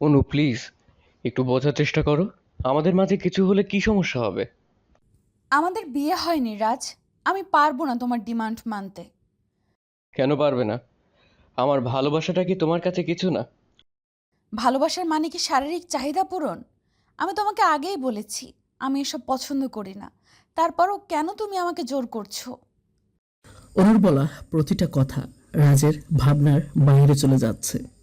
অনু please একটু বোঝার চেষ্টা করো। আমাদের মাঝে কিছু হলে কি সমস্যা হবে? আমাদের বিয়ে হয়নি রাজ। আমি পারব না তোমার ডিমান্ড মানতে। কেন পারবে না? আমার ভালোবাসাটা কি তোমার কাছে কিছু না? ভালোবাসার মানে কি শারীরিক চাহিদা পূরণ? আমি তোমাকে আগেই বলেছি আমি এসব পছন্দ করি না। তারপরও কেন তুমি আমাকে জোর করছ? অনুর বলা প্রতিটা কথা রাজের ভাবনার বাইরে চলে যাচ্ছে।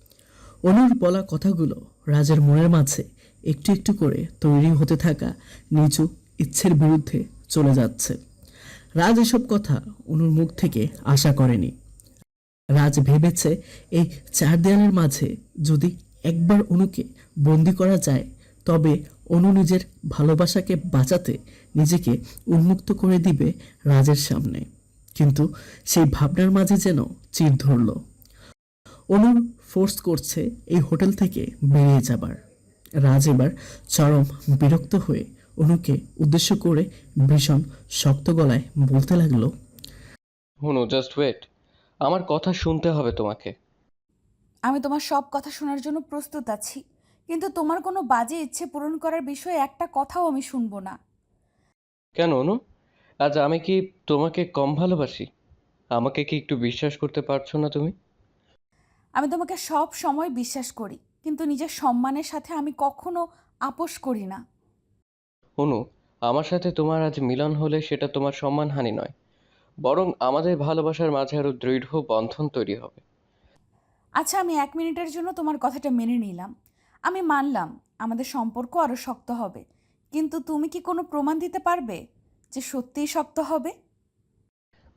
অনুর বলা কথাগুলো রাজের মনের মাঝে একটু একটু করে তৈরি হতে থাকা নিচু ইচ্ছের বিরুদ্ধে চলে যাচ্ছে। রাজ এসব কথা অনুর মুখ থেকে আশা করেনি। রাজ ভেবেছে এই চার দেয়ালের মাঝে যদি একবার অনুকে বন্দি করা যায়, তবে অনু নিজের ভালোবাসাকে বাঁচাতে নিজেকে উন্মুক্ত করে দিবে রাজের সামনে। কিন্তু সেই ভাবনার মাঝে যেন চির ধরল। অনুর ফোর্স করছে এই হোটেল থেকে বেরিয়ে যাবার। রাজ এবার চরম বিরক্ত হয়ে অনুকে উদ্দেশ্য করে ভীষণ শক্ত গলায় বলতে লাগল অনু জাস্ট ওয়েট আমার কথা শুনতে হবে তোমাকে। আমি তোমার সব কথা শোনার জন্য প্রস্তুত আছি কিন্তু তোমার কোনো বাজে ইচ্ছে পূরণ করার বিষয়ে একটা কথাও আমি শুনব না। কেন অনু? আজ আমি কি তোমাকে কম ভালোবাসি? আমাকে কি একটু বিশ্বাস করতে পারছ না তুমি? আমি তোমাকে সব সময় বিশ্বাস করি কিন্তু নিজের সম্মানের সাথে আমি কখনো আপোষ করি না। অনু আমার সাথে তোমার আজ মিলন হলে সেটা তোমার সম্মানহানি নয় বরং আমাদের ভালোবাসার মাঝে আরও দৃঢ় বন্ধন তৈরি হবে। আচ্ছা আমি এক মিনিটের জন্য তোমার কথাটা মেনে নিলাম। আমি মানলাম আমাদের সম্পর্ক আরও শক্ত হবে কিন্তু তুমি কি কোনো প্রমাণ দিতে পারবে যে সত্যিই শক্ত হবে?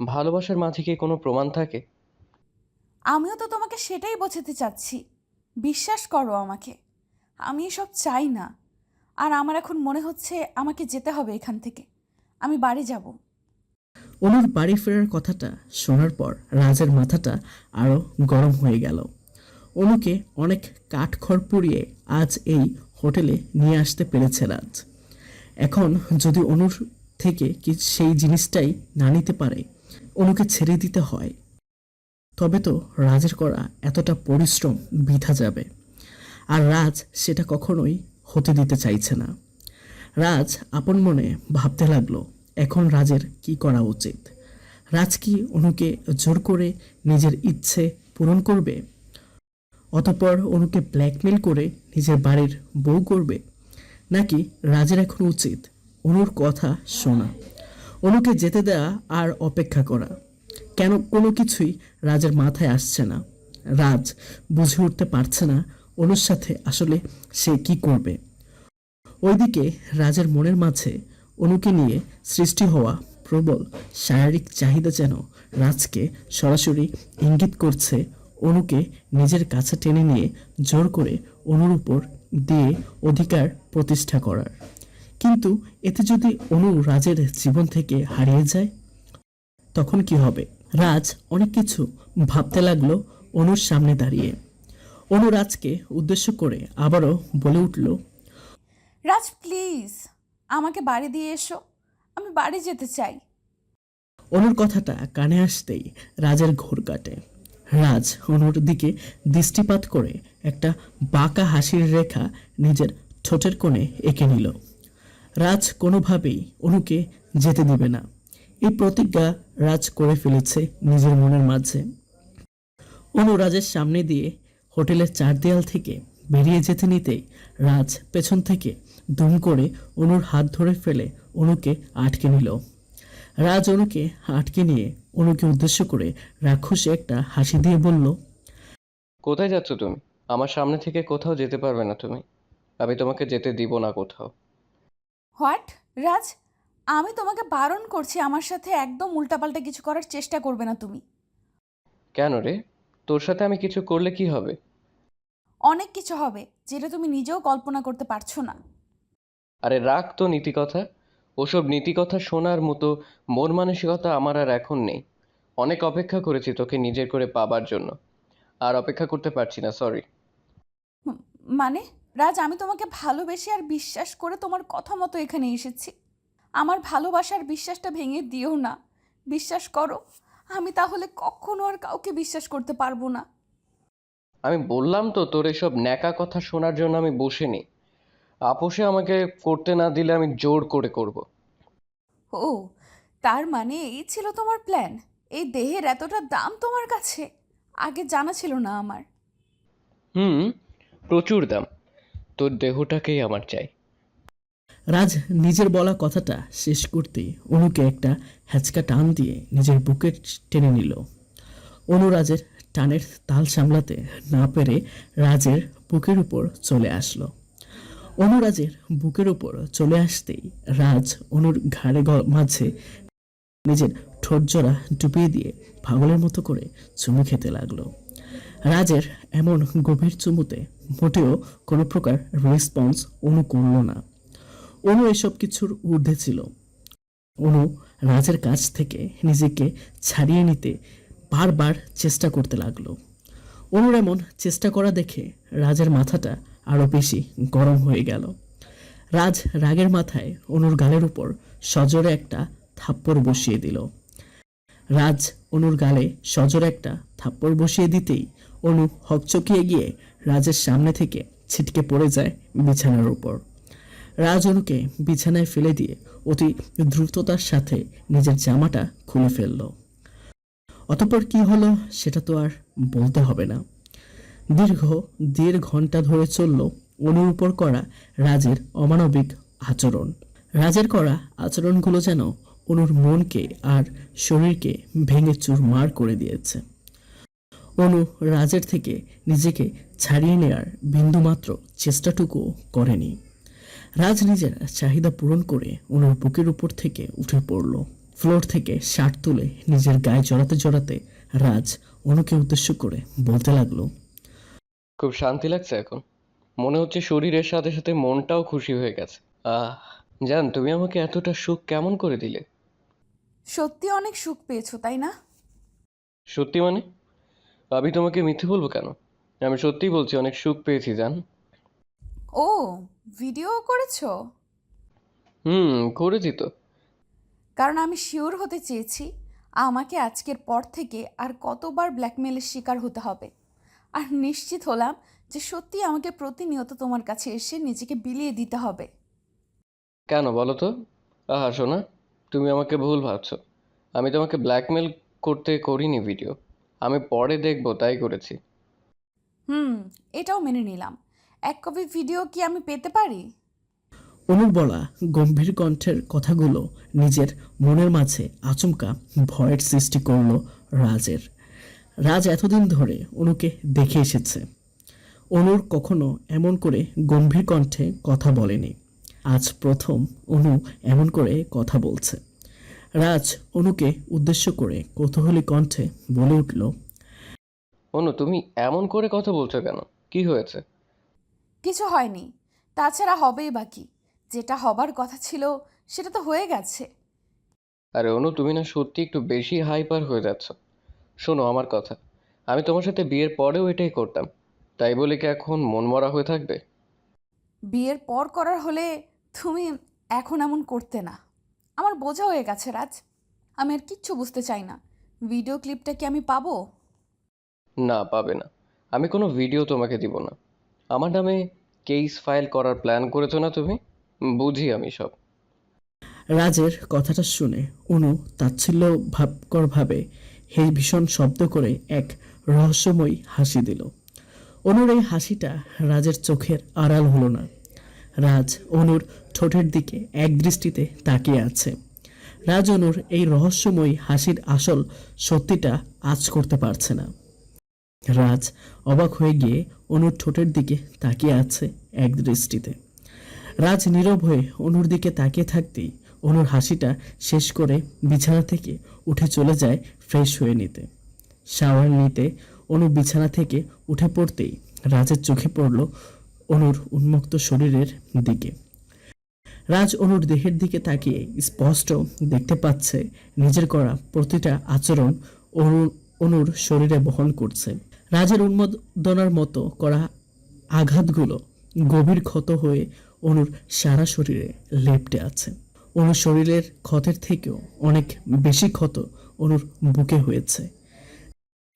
ভালোবাসার মাঝে কি কোনো প্রমাণ থাকে? আমিও তো তোমাকে সেটাই বোঝাতে চাচ্ছি। বিশ্বাস করো আমাকে। আমি এসব চাই না। আর আমার এখন মনে হচ্ছে আমাকে যেতে হবে এখান থেকে। আমি বাড়ি যাব। অনুর বাড়ি ফেরার কথাটা শোনার পর রাজের মাথাটা আরও গরম হয়ে গেল। অনুকে অনেক কাঠখড় পুড়িয়ে আজ এই হোটেলে নিয়ে আসতে পেরেছে রাজ। এখন যদি অনুর থেকে কি সেই জিনিসটাই না নিতে পারে, অনুকে ছেড়ে দিতে হয়। তবে তো রাজের করা এতটা পরিশ্রম বৃথা যাবে। আর রাজ সেটা কখনোই হতে দিতে চাইছে না। রাজ আপন মনে ভাবতে লাগল, এখন রাজের কি করা উচিত? রাজ কি অনুকে জোর করে নিজের ইচ্ছে পূরণ করবে? অতপর অনুকে ব্ল্যাকমেল করে নিজের বাড়ির বউ করবে? নাকি রাজের এখন উচিত অনুর কথা শোনা? অনুকে যেতে দেওয়া আর অপেক্ষা করা? কেন কোনো কিছুই রাজের মাথায় আসছে না? রাজ বুঝে উঠতে পারছে না অনুর সাথে আসলে সে কি করবে। ওইদিকে রাজের মনের মাঝে অনুকে নিয়ে সৃষ্টি হওয়া প্রবল শারীরিক চাহিদা যেন রাজকে সরাসরি ইঙ্গিত করছে, অনুকে নিজের কাছে টেনে নিয়ে জোর করে অনুর উপর দিয়ে অধিকার প্রতিষ্ঠা করার। কিন্তু এতে যদি অনু রাজের জীবন থেকে হারিয়ে যায়, তখন কি হবে? রাজ অনেক কিছু ভাবতে লাগল অনুর সামনে দাঁড়িয়ে। অনু রাজকে উদ্দেশ্য করে আবারও বলে উঠল রাজ প্লিজ আমাকে বাড়ি দিয়ে এসো। আমি বাড়ি যেতে চাই। অনুর কথাটা কানে আসতেই রাজের ঘোর কাটে। রাজ অনুর দিকে দৃষ্টিপাত করে একটা বাঁকা হাসির রেখা নিজের ঠোঁটের কোণে এঁকে নিল। রাজ কোনোভাবেই অনুকে যেতে দিবে না। এই প্রতিজ্ঞা রাজ করে ফেলেছে নিজের মনের মাঝে। অনু রাজের সামনে দিয়ে হোটেলের চার দেয়াল থেকে বেরিয়ে যেতে নিতেই রাজ পেছন থেকে দুম করে অনুর হাত ধরে ফেলে অনুকে আটকে নিল। রাজ অনুকে আটকে নিয়ে অনুকে উদ্দেশ্য করে রাক্ষসে একটা হাসি দিয়ে বলল কোথায় যাচ্ছ তুমি? আমার সামনে থেকে কোথাও যেতে পারবে না তুমি। আমি তোমাকে যেতে দিব না কোথাও। হোয়াট? রাজ আমি তোমাকে বারণ করছি আমার সাথে একদম উল্টাপাল্টা কিছু করার চেষ্টা করবে না তুমি। কেন রে? তোর সাথে আমি কিছু করলে কি হবে? অনেক কিছু হবে যেটা তুমি নিজেও কল্পনা করতে পারছ না। আরে রাখ তো নীতিকথা। ওসব নীতিকথা শোনার মতো মন মানসিকতা আমার আর এখন নেই। অনেক অপেক্ষা করেছি তোকে নিজের করে পাবার জন্য। আর অপেক্ষা করতে পারছি না সরি মানে? রাজ আমি তোমাকে ভালোবেসে আর বিশ্বাস করে তোমার কথা মতো এখানে এসেছি। আমার ভালোবাসার বিশ্বাসটা ভেঙে দিও না। বিশ্বাস করো আমি তাহলে কখনো আর কাউকে বিশ্বাস করতে পারব না। আমি বললাম তো তোর এসব ন্যাকা কথা শোনার জন্য আমি বসে বসিনি। আপোষে আমাকে করতে না দিলে আমি জোর করে করব। ও তার মানে এই ছিল তোমার প্ল্যান এই দেহের এতটা দাম তোমার কাছে? আগে জানা ছিল না আমার। হুম প্রচুর দাম। তোর দেহটাকেই আমার চাই। রাজ নিজের বলা কথাটা শেষ করতেই অনুকে একটা হ্যাচকা টান দিয়ে নিজের বুকে টেনে নিল। অনু রাজের টানের তাল সামলাতে না পেরে রাজের বুকের উপর চলে আসলো। অনুরাজের বুকের উপর চলে আসতেই রাজ অনুর ঘাড়ে মাঝে নিজের ঠোঁটজোড়া ডুবিয়ে দিয়ে পাগলের মতো করে চুমু খেতে লাগল। রাজের এমন গভীর চুমুতে মোটেও কোনো প্রকার রেসপন্স অনু করল না। অনু এসব কিছুর ঊর্ধ্বে ছিল। অনু রাজের কাছ থেকে নিজেকে ছাড়িয়ে নিতে বারবার চেষ্টা করতে লাগল। অনুর এমন চেষ্টা করা দেখে রাজের মাথাটা আরও বেশি গরম হয়ে গেল। রাজ রাগের মাথায় অনুর গালের উপর সজোরে একটা থাপ্পড় বসিয়ে দিল। রাজ অনুর গালে সজোরে একটা থাপ্পড় বসিয়ে দিতেই অনু হকচকিয়ে গিয়ে রাজের সামনে থেকে ছিটকে পড়ে যায় বিছানার উপর। রাজ অনুকে বিছানায় ফেলে দিয়ে অতি দ্রুততার সাথে নিজের জামাটা খুলে ফেলল। অতঃপর কি হলো সেটা তো আর বলতে হবে না। দীর্ঘ দেড় ঘণ্টা ধরে চলল অনুর উপর করা রাজের অমানবিক আচরণ। রাজের করা আচরণগুলো যেন অনুর মনকে আর শরীরকে ভেঙে চুরমার করে দিয়েছে। অনু রাজের থেকে নিজেকে ছাড়িয়ে নেয়ার বিন্দুমাত্র চেষ্টাটুকু করেনি। রাজ নিজের চাহিদা পূরণ করে ওনার বুকের উপর থেকে উঠে পড়ল। ফ্লোর থেকে শার্ট তুলে নিজের গায়ে জড়াতে জড়াতে রাজ অনুকে উদ্দেশ্য করে বলতে লাগল খুব শান্তি লাগছে এখন। মনে হচ্ছে শরীরের সাথে সাথে মনটাও খুশি হয়ে গেছে। আহ জান তুমি আমাকে এতটা সুখ কেমন করে দিলে? সত্যি অনেক সুখ পেয়েছ তাই না? সত্যি মানে? আমি তোমাকে মিথ্যে বলব কেন? আমি সত্যিই বলছি অনেক সুখ পেয়েছি জান। ও ভিডিও করেছ? হুম করেছি তো। কারণ আমি শিওর হতে চেয়েছি আমাকে আজকের পর থেকে আর কতবার ব্ল্যাকমেলের শিকার হতে হবে। আর নিশ্চিত হলাম যে সত্যি আমাকে প্রতিনিয়ত তোমার কাছে এসে নিজেকে বিলিয়ে দিতে হবে। কেন বলো তো? আহা শোনা তুমি আমাকে ভুল ভাবছ। আমি তোমাকে ব্ল্যাকমেল করতে করিনি ভিডিও আমি পরে দেখব তাই করেছি। হুম এটাও মেনে নিলাম। এক কপি ভিডিও কি আমি পেতে পারি? অনুর বলা গম্ভীর কণ্ঠের কথাগুলো নিজের মনের মাঝে আচমকা ভয়ের সৃষ্টি করল রাজের। রাজ এতদিন ধরে অনুকে দেখে এসেছে। অনুর কখনো এমন করে গম্ভীর কণ্ঠে কথা বলেনি। আজ প্রথম অনু এমন করে কথা বলছে। রাজ অনুকে উদ্দেশ্য করে কৌতূহলী কণ্ঠে বলে উঠল অনু তুমি এমন করে কথা বলছো কেন? কি হয়েছে? কিছু হয়নি। তাছাড়া হবেই বাকি যেটা হবার কথা ছিল সেটা তো হয়ে গেছে। আরে অনু তুমি না সত্যি একটু বেশি হাইপার হয়ে যাচ্ছ। শোনো আমার কথা আমি তোমার সাথে বিয়ের পরেও এটাই করতাম। তাই বলে কি এখন মনমরা হয়ে থাকবে? বিয়ের পর করার হলে তুমি এখন এমন করতে না। আমার বোঝা হয়ে গেছে রাজ। আমি আর কিচ্ছু বুঝতে চাই না। ভিডিও ক্লিপটা কি আমি পাবো? না পাবে না। আমি কোনো ভিডিও তোমাকে দিব না। আমার নামে কেস ফাইল করার প্ল্যান করেছ না তুমি? বুঝি আমি সব। রাজের কথাটা শুনে অনু তাচ্ছিল্য ভাবকরভাবে হে ভীষণ শব্দ করে এক রহস্যময়ী হাসি দিল। অনুর এই হাসিটা রাজের চোখের আড়াল হলো না। রাজ অনুর ঠোঁটের দিকে এক দৃষ্টিতে তাকিয়ে আছে। রাজ অনুর এই রহস্যময়ী হাসির আসল সত্যিটা আজ করতে পারছে না। রাজ অবাক হয়ে গিয়ে অনুর ঠোঁটের দিকে তাকিয়ে আছে এক দৃষ্টিতে। রাজ নীরব হয়ে অনুর দিকে তাকিয়ে থাকতেই অনুর হাসিটা শেষ করে বিছানা থেকে উঠে চলে যায় ফ্রেশ হয়ে নিতে। শাওয়ার নিতে অনু বিছানা থেকে উঠে পড়তেই রাজের চোখে পড়ল অনুর উন্মুক্ত শরীরের দিকে। রাজ অনুর দেহের দিকে তাকিয়ে স্পষ্ট দেখতে পাচ্ছে নিজের করা প্রতিটা আচরণ অনু, অনুর শরীরে বহন করছে। রাজের উন্মোদনার মতো করা আঘাতগুলো গভীর ক্ষত হয়ে অনুর সারা শরীরে লেপটে আছে। অনুর শরীরের ক্ষতের থেকেও অনেক বেশি ক্ষত অনুর বুকে হয়েছে।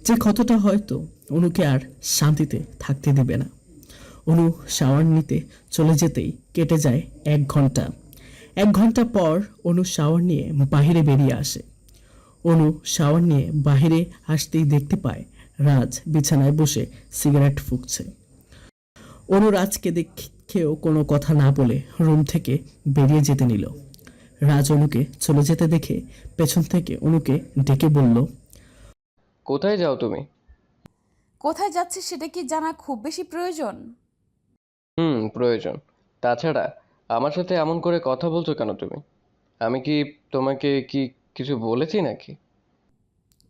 যে ক্ষতটা হয়তো অনুকে আর শান্তিতে থাকতে দিবে না। অনু শাওয়ার নিতে চলে যেতেই কেটে যায় এক ঘণ্টা। এক ঘণ্টা পর অনু শাওয়ার নিয়ে বাহিরে বেরিয়ে আসে। অনু শাওয়ার নিয়ে বাহিরে আসতেই দেখতে পায় রাজ বিছানায় বসে সিগারেট ফুঁকছে। অনু রাজকে দেখেও কোনো কথা না বলে রুম থেকে বেরিয়ে যেতে নিল। রাজ অনুকে চলে যেতে দেখে পেছন থেকে অনুকে ডেকে বলল কোথায় যাও তুমি? কোথায় যাচ্ছে সেটা কি জানা খুব বেশি প্রয়োজন? হুম প্রয়োজন। তাছাড়া আমার সাথে এমন করে কথা বলছো কেন তুমি? আমি কি তোমাকে কি কিছু বলেছি নাকি?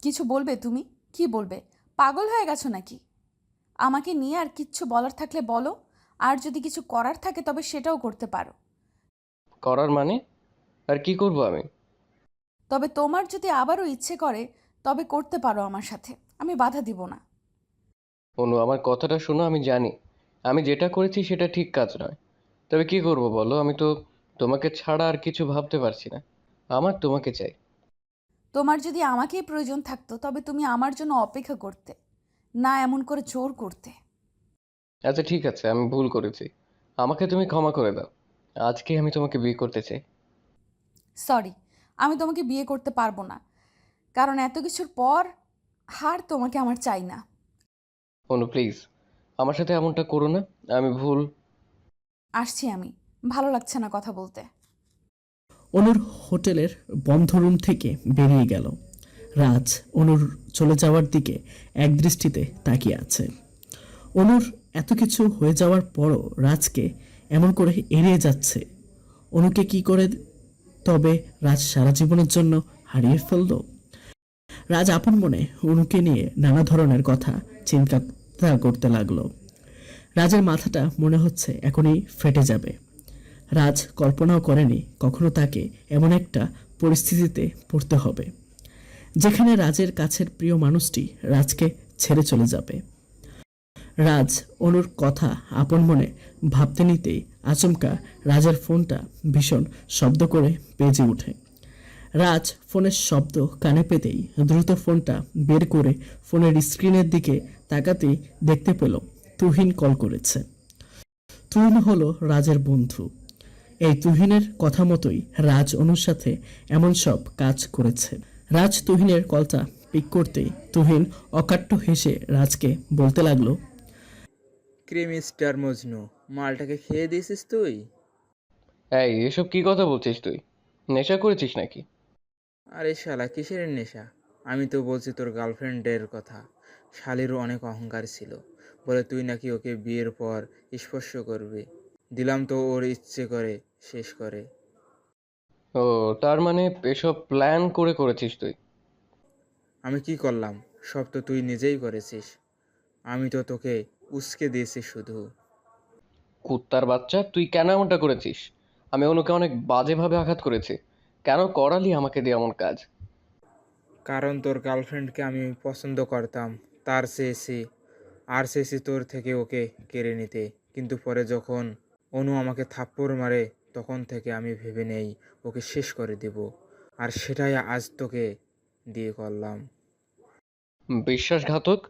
কিছু বলবে তুমি? কি বলবে? পাগল হয়ে গেছো নাকি? আমাকে নিয়ে আর কিচ্ছু বলার থাকলে বলো আর যদি কিছু করার থাকে তবে সেটাও করতে পারো। করার মানে? আর কি করব আমি? তবে তোমার যদি আবারও ইচ্ছে করে তবে করতে পারো আমার সাথে। আমি বাধা দিব না। অনু আমার কথাটা শোনো আমি জানি। আমি যেটা করেছি সেটা ঠিক কাজ নয়। তবে কি করব বলো? আমি তো তোমাকে ছাড়া আর কিছু ভাবতে পারছি না। আমার তোমাকে চাই। তোমার যদি আমাকেই প্রয়োজন থাকতো তবে তুমি আমার জন্য অপেক্ষা করতে না এমন করে জোর করতে। আচ্ছা ঠিক আছে আমি ভুল করেছি। আমাকে তুমি ক্ষমা করে দাও। আজকে আমি তোমাকে বিয়ে করতে চাই। সরি আমি তোমাকে বিয়ে করতে পারব না। কারণ এত কিছুর পর হার তোমাকে আমার চাই না। অনু প্লিজ আমার সাথে এমনটা করো না আমি ভুল। আসছি আমি। ভালো লাগছে না কথা বলতে। অনুর হোটেলের বন্ধ রুম থেকে বেরিয়ে গেল। রাজ অনুর চলে যাওয়ার দিকে একদৃষ্টিতে তাকিয়ে আছে। অনুর এত কিছু হয়ে যাওয়ার পরও রাজকে এমন করে এড়িয়ে যাচ্ছে। অনুকে কি করে তবে রাজ সারা জীবনের জন্য হারিয়ে ফেলল? রাজ আপন মনে অনুকে নিয়ে নানা ধরনের কথা চিন্তা করতে লাগল। রাজের মাথাটা মনে হচ্ছে এখনই ফেটে যাবে। রাজ কল্পনাও করেনি কখনো তাকে এমন একটা পরিস্থিতিতে পড়তে হবে, যেখানে রাজের কাছের প্রিয় মানুষটি রাজকে ছেড়ে চলে যাবে। রাজ অনুর কথা আপন মনে ভাবতে নিতেই আচমকা রাজের ফোনটা ভীষণ শব্দ করে বেজে ওঠে। রাজ ফোনের শব্দ কানে পেতেই দ্রুত ফোনটা বের করে ফোনের স্ক্রিনের দিকে তাকাতেই দেখতে পেল তুহিন কল করেছে। তুহিন হলো রাজের বন্ধু। এই তুহিনের কথা মতোই রাজ অনুর সাথে এমন সব কাজ করেছে। রাজ তুহিনের কলটা পিক করতেই তুহিন অকাট্য হেসে রাজকে বলতে লাগল ক্রিম স্টার মজনু মালটাকে খেয়ে দিয়েছিস তুই? এই এসব কি কথা বলছিস তুই? নেশা করেছিস নাকি? আরে শালা কিসের নেশা? আমি তো বলছি তোর গার্লফ্রেন্ডের কথা। শালিরও অনেক অহংকার ছিল। বলে তুই নাকি ওকে বিয়ের পর স্পর্শ করবি। দিলাম তো ওর ইচ্ছে করে। শেষ করে। ও তার মানে এসব প্ল্যান করে করেছিস তুই? আমি কি করলাম? সব তো তুই নিজেই করেছিস। আমি তো তোকে উস্কে দিয়েছি শুধু। কুত্তার বাচ্চা তুই কেন এমনটা করেছিস? আমি অনুকে অনেক বাজেভাবে আঘাত করেছি। কেন করালি আমাকে দিয়ে এমন কাজ? কারণ তোর গার্লফ্রেন্ডকে আমি পছন্দ করতাম তার চেয়েছি। আর চেয়েছি তোর থেকে ওকে কেড়ে নিতে। কিন্তু পরে যখন অনু আমাকে থাপ্পড় মারে তখন থেকে আমি ভেবে নেই ওকে শেষ করে দেব। আর সেটাই আজ তোকে দিয়ে করলাম। বিশ্বাসঘাতক?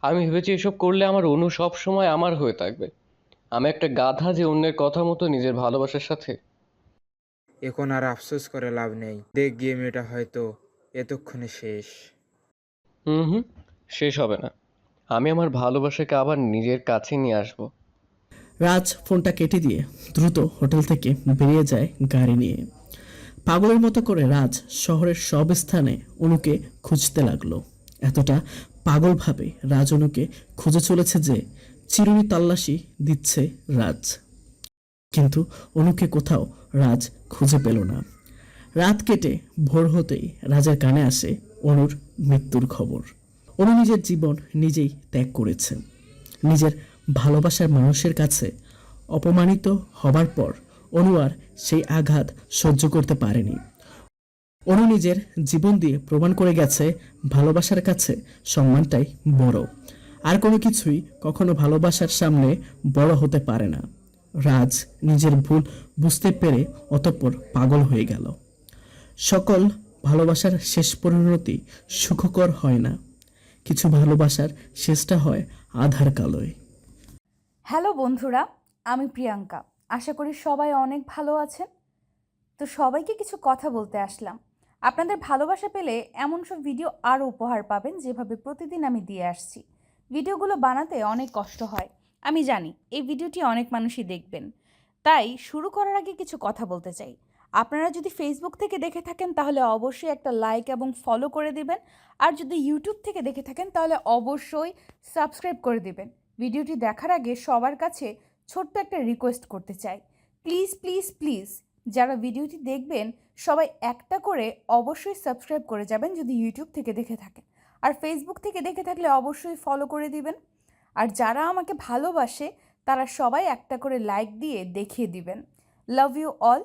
আমি ভেবেছি এসব করলে আমার অনু সব সময় আমার হয়ে থাকবে। আমি একটা গাধা যে অন্যের কথা মতো নিজের ভালোবাসার সাথে। এখন আর আফসোস করে লাভ নেই। দেখ গিয়ে মেয়েটা হয়তো এতক্ষণে শেষ। হুম হুম শেষ হবে না। আমি আমার ভালোবাসাকে আবার নিজের কাছে নিয়ে আসব। রাজ ফোনটা কেটে দিয়ে দ্রুত হোটেল থেকে বেরিয়ে যায় গাড়ি নিয়ে। পাগলের মতো করে রাজ শহরের সব স্থানে অনুকে খুঁজতে লাগল। এতটা পাগলভাবে রাজ অনুকে খুঁজে চলেছে যে চিরুনি তল্লাশি দিচ্ছে রাজ। কিন্তু অনুকে কোথাও রাজ খুঁজে পেল না। রাত কেটে ভোর হতেই রাজার কানে আসে অনুর মৃত্যুর খবর। অনু নিজের জীবন নিজেই ত্যাগ করেছে। নিজের ভালোবাসার মানুষের কাছে অপমানিত হবার পর অনুয়ার সেই আঘাত সহ্য করতে পারেনি। অনু নিজের জীবন দিয়ে প্রমাণ করে গেছে, ভালোবাসার কাছে সম্মানটাই বড়। আর কোনো কিছুই কখনো ভালোবাসার সামনে বড় হতে পারে না। রাজ নিজের ভুল বুঝতে পেরে অতঃপর পাগল হয়ে গেল। সকল ভালোবাসার শেষ পরিণতি সুখকর হয় না। কিছু ভালোবাসার শেষটা হয় আধার কালোয়। হ্যালো বন্ধুরা, আমি প্রিয়াঙ্কা। আশা করি সবাই অনেক ভালো আছেন। তো সবাইকে কিছু কথা বলতে আসলাম। আপনাদের ভালোবাসা পেলে এমন সব ভিডিও আরও উপহার পাবেন যেভাবে প্রতিদিন আমি দিয়ে আসছি। ভিডিওগুলো বানাতে অনেক কষ্ট হয়, আমি জানি এই ভিডিওটি অনেক মানুষই দেখবেন। তাই শুরু করার আগে কিছু কথা বলতে চাই। আপনারা যদি ফেসবুক থেকে দেখে থাকেন, তাহলে অবশ্যই একটা লাইক এবং ফলো করে দিবেন। আর যদি ইউটিউব থেকে দেখে থাকেন, তাহলে অবশ্যই সাবস্ক্রাইব করে দিবেন। ভিডিওটি দেখার আগে সবার কাছে ছোট্ট একটা রিকোয়েস্ট করতে চাই। প্লিজ প্লিজ প্লিজ যারা ভিডিওটি দেখবেন, সবাই একটা করে অবশ্যই সাবস্ক্রাইব করে যাবেন যদি ইউটিউব থেকে দেখে থাকেন। আর ফেসবুক থেকে দেখে থাকলে অবশ্যই ফলো করে দিবেন। আর যারা আমাকে ভালোবাসে, তারা সবাই একটা করে লাইক দিয়ে দেখিয়ে দিবেন। Love you all